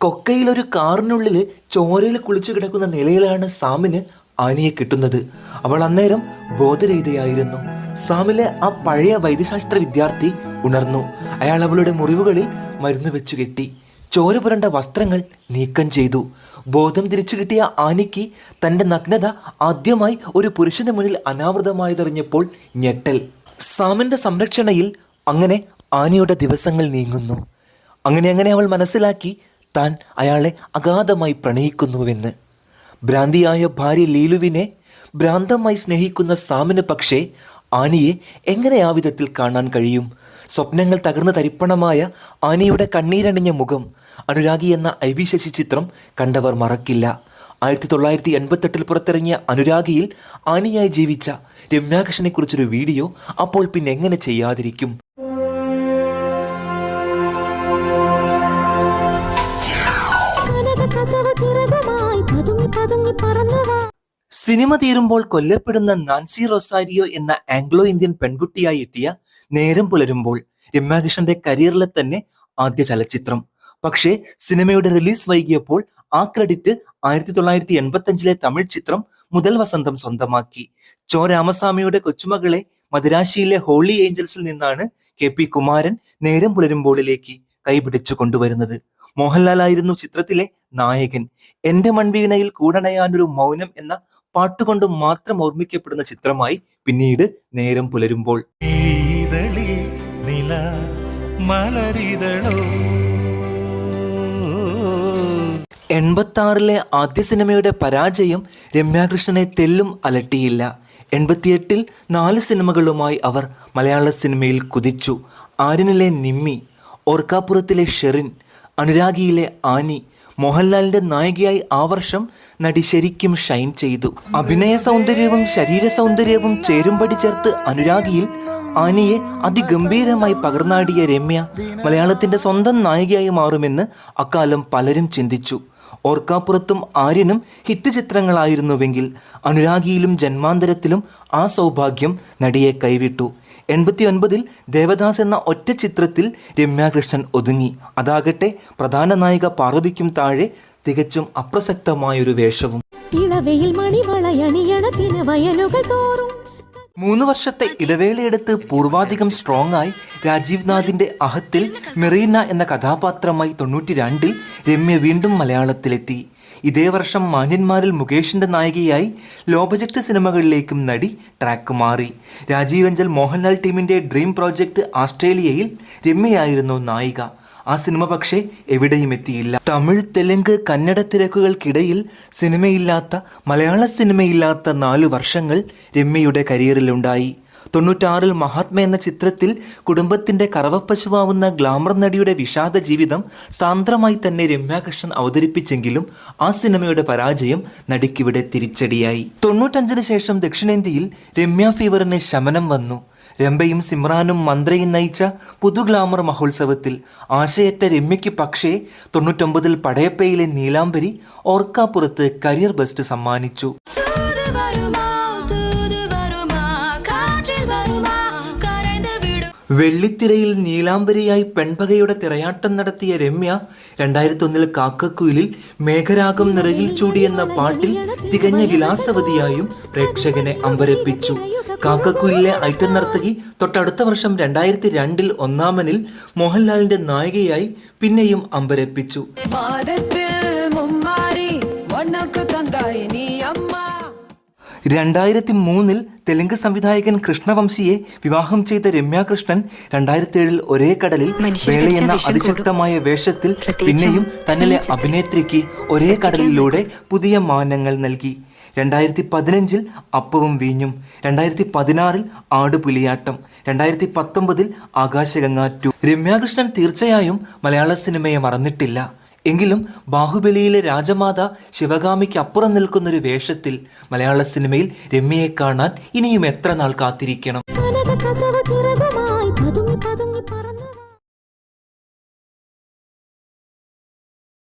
കൊക്കയിൽ ഒരു കാറിനുള്ളിൽ ചോരയിൽ കുളിച്ചു കിടക്കുന്ന നിലയിലാണ് സാമിന് ആനിയെ കിട്ടുന്നത്. അവൾ അന്നേരം ബോധരഹിതയായിരുന്നു. സാമിലെ ആ പഴയ വൈദ്യശാസ്ത്ര വിദ്യാർത്ഥി ഉണർന്നു. അയാൾ അവളുടെ മുറിവുകളിൽ മരുന്ന് വെച്ചു കെട്ടി. ചോര പുരണ്ട വസ്ത്രങ്ങൾ നീക്കം ചെയ്തു. ബോധം തിരിച്ചു കിട്ടിയ ആനിക്ക് തന്റെ നഗ്നത ആദ്യമായി ഒരു പുരുഷന്റെ മുന്നിൽ അനാവൃതമായതറിഞ്ഞപ്പോൾ ഞെട്ടൽ. സാമിന്റെ സംരക്ഷണയിൽ അങ്ങനെ ആനിയുടെ ദിവസങ്ങൾ നീങ്ങുന്നു. അങ്ങനെ അങ്ങനെ അവൾ മനസ്സിലാക്കി താൻ അയാളെ അഗാധമായി പ്രണയിക്കുന്നുവെന്ന്. ഭ്രാന്തിയായ ഭാര്യ ലീലുവിനെ ഭ്രാന്തമായി സ്നേഹിക്കുന്ന സാമിന് പക്ഷേ ആനിയെ എങ്ങനെ ആ വിധത്തിൽ കാണാൻ കഴിയും? സ്വപ്നങ്ങൾ തകർന്ന് തരിപ്പണമായ ആനിയുടെ കണ്ണീരണിഞ്ഞ മുഖം അനുരാഗി എന്ന ഐ വി ശശി ചിത്രം കണ്ടവർ മറക്കില്ല. ആയിരത്തി തൊള്ളായിരത്തി എൺപത്തെട്ടിൽ പുറത്തിറങ്ങിയ അനുരാഗിയിൽ ആനിയായി ജീവിച്ച രമ്യാകൃഷ്ണനെക്കുറിച്ചൊരു വീഡിയോ അപ്പോൾ പിന്നെ എങ്ങനെ ചെയ്യാതിരിക്കും? സിനിമ തീരുമ്പോൾ കൊല്ലപ്പെടുന്ന നാൻസി റൊസാരിയോ എന്ന ആംഗ്ലോ ഇന്ത്യൻ പെൺകുട്ടിയായി എത്തിയ നേരം പുലരുമ്പോൾ രമ്യാകൃഷ്ണന്റെ കരിയറിലെ തന്നെ ആദ്യ ചലച്ചിത്രം. പക്ഷേ സിനിമയുടെ റിലീസ് വൈകിയപ്പോൾ ആ ക്രെഡിറ്റ് ആയിരത്തി തൊള്ളായിരത്തി എൺപത്തി അഞ്ചിലെ തമിഴ് ചിത്രം മുതൽ വസന്തം സ്വന്തമാക്കി. ചോ. രാമസ്വാമിയുടെ കൊച്ചുമകളെ മദിരാശിയിലെ ഹോളി ഏഞ്ചൽസിൽ നിന്നാണ് കെ. പി. കുമാരൻ നേരം പുലരുമ്പോളിലേക്ക് കൈപിടിച്ചു കൊണ്ടുവരുന്നത്. മോഹൻലാൽ ആയിരുന്നു ചിത്രത്തിലെ നായകൻ. എന്റെ മൺവീണയിൽ കൂടണയാനൊരു മൗനം എന്ന പാട്ടുകൊണ്ട് മാത്രം ഓർമ്മിക്കപ്പെടുന്ന ചിത്രമായി പിന്നീട് നേരം പുലരുമ്പോൾ. എൺപത്തി ആറിലെ ആദ്യ സിനിമയുടെ പരാജയം രമ്യാകൃഷ്ണനെ തെല്ലും അലട്ടിയില്ല. എൺപത്തിയെട്ടിൽ നാല് സിനിമകളുമായി അവർ മലയാള സിനിമയിൽ കുതിച്ചു. ആര്യനിലെ നിമ്മി ഓർക്കാപ്പുറത്തിലെ ഷെറിൻ അനുരാഗിയിലെ ആനി മോഹൻലാലിന്റെ നായികയായി ആ വർഷം നടി ശരിക്കും ഷൈൻ ചെയ്തു. അഭിനയ സൗന്ദര്യവും ശരീര സൗന്ദര്യവും ചേരുംപടി ചേർത്ത് അനുരാഗിയിൽ ആനിയെ അതിഗംഭീരമായി പകർന്നാടിയ രമ്യ മലയാളത്തിന്റെ സ്വന്തം നായികയായി മാറുമെന്ന് അക്കാലം പലരും ചിന്തിച്ചു. ഓർക്കാപ്പുറത്തും ആര്യനും ഹിറ്റ് ചിത്രങ്ങളായിരുന്നുവെങ്കിൽ അനുരാഗിയിലും ജന്മാന്തരത്തിലും ആ സൗഭാഗ്യം നടിയെ കൈവിട്ടു. എൺപത്തി ഒൻപതിൽ ദേവദാസ് എന്ന ഒറ്റ ചിത്രത്തിൽ രമ്യാകൃഷ്ണൻ ഒതുങ്ങി. അതാകട്ടെ പ്രധാന നായിക പാർവതിക്കും താഴെ തികച്ചും അപ്രസക്തമായൊരു വേഷവും. ഇളവയിൽ മണിവളയണിയണത്തിന് തിന വയലുകൾ തോറും മൂന്ന് വർഷത്തെ ഇടവേളയെടുത്ത് പൂർവാധികം സ്ട്രോങ് ആയി രാജീവ് നാഥിന്റെ അഹത്തിൽ മെറീന എന്ന കഥാപാത്രമായി തൊണ്ണൂറ്റി രണ്ടിൽ രമ്യ വീണ്ടും മലയാളത്തിലെത്തി. ഇതേ വർഷം മാന്യന്മാരിൽ മുകേഷിന്റെ നായികയായി ലോ ബജറ്റ് സിനിമകളിലേക്കും നടി ട്രാക്ക് മാറി. രാജീവ് അഞ്ചൽ മോഹൻലാൽ ടീമിന്റെ ഡ്രീം പ്രോജക്റ്റ് ആസ്ട്രേലിയയിൽ രമ്യയായിരുന്നു നായിക. ആ സിനിമ പക്ഷേ എവിടെയും എത്തിയില്ല. തമിഴ് തെലുങ്ക് കന്നഡ തിരക്കുകൾക്കിടയിൽ സിനിമയില്ലാത്ത മലയാള സിനിമയില്ലാത്ത നാലു വർഷങ്ങൾ രമ്യയുടെ കരിയറിലുണ്ടായി. തൊണ്ണൂറ്റാറിൽ മഹാത്മ എന്ന ചിത്രത്തിൽ കുടുംബത്തിന്റെ കറവപ്പശുവാവുന്ന ഗ്ലാമർ നടിയുടെ വിഷാദ ജീവിതം സാന്ദ്രമായി തന്നെ രമ്യാകൃഷ്ണൻ അവതരിപ്പിച്ചെങ്കിലും ആ സിനിമയുടെ പരാജയം നടിക്കിവിടെ തിരിച്ചടിയായി. തൊണ്ണൂറ്റഞ്ചിന് ശേഷം ദക്ഷിണേന്ത്യയിൽ രമ്യ ഫീവറിന് ശമനം വന്നു. രംഭയും സിമ്രാനും മന്ത്രയും നയിച്ച പുതു ഗ്ലാമർ മഹോത്സവത്തിൽ ആശയറ്റ രമ്യയ്ക്ക് പക്ഷേ തൊണ്ണൂറ്റൊമ്പതിൽ പടയപ്പയിലെ നീലാംബരി ഓർക്കാപ്പുറത്ത് കരിയർ ബെസ്റ്റ് സമ്മാനിച്ചു. വെള്ളിത്തിരയിൽ നീലാംബരിയായി പെൺപകയുടെ തിരയാട്ടം നടത്തിയ രമ്യ രണ്ടായിരത്തി ഒന്നിൽ കാക്കക്കുയിലിൽ മേഘരാഗം നിറയിൽ ചൂടി എന്ന പാട്ടിൽ തികഞ്ഞ വിലാസവതിയായും പ്രേക്ഷകനെ അമ്പരപ്പിച്ചു. കാക്കക്കുയിലിലെ ഐറ്റം നർത്തകി തൊട്ടടുത്ത വർഷം രണ്ടായിരത്തി രണ്ടിൽ ഒന്നാമനിൽ മോഹൻലാലിന്റെ നായികയായി പിന്നെയും അമ്പരപ്പിച്ചു. രണ്ടായിരത്തി മൂന്നിൽ തെലുങ്ക് സംവിധായകൻ കൃഷ്ണവംശിയെ വിവാഹം ചെയ്ത രമ്യാകൃഷ്ണൻ രണ്ടായിരത്തി ഏഴിൽ ഒരേ കടലിൽ വേള എന്ന അതിശക്തമായ വേഷത്തിൽ പിന്നെയും തന്നിലെ അഭിനേത്രിക്ക് ഒരേ കടലിലൂടെ പുതിയ മാനങ്ങൾ നൽകി. രണ്ടായിരത്തി പതിനഞ്ചിൽ അപ്പവും വീഞ്ഞും രണ്ടായിരത്തി പതിനാറിൽ ആടുപുലിയാട്ടം രണ്ടായിരത്തി പത്തൊമ്പതിൽ ആകാശഗംഗാറ്റു രമ്യാകൃഷ്ണൻ തീർച്ചയായും മലയാള സിനിമയെ മറന്നിട്ടില്ല. എങ്കിലും ബാഹുബലിയിലെ രാജമാത ശിവഗാമിക്ക് അപ്പുറം നിൽക്കുന്നൊരു വേഷത്തിൽ മലയാള സിനിമയിൽ രമ്യയെ കാണാൻ ഇനിയും എത്ര നാൾ കാത്തിരിക്കണം?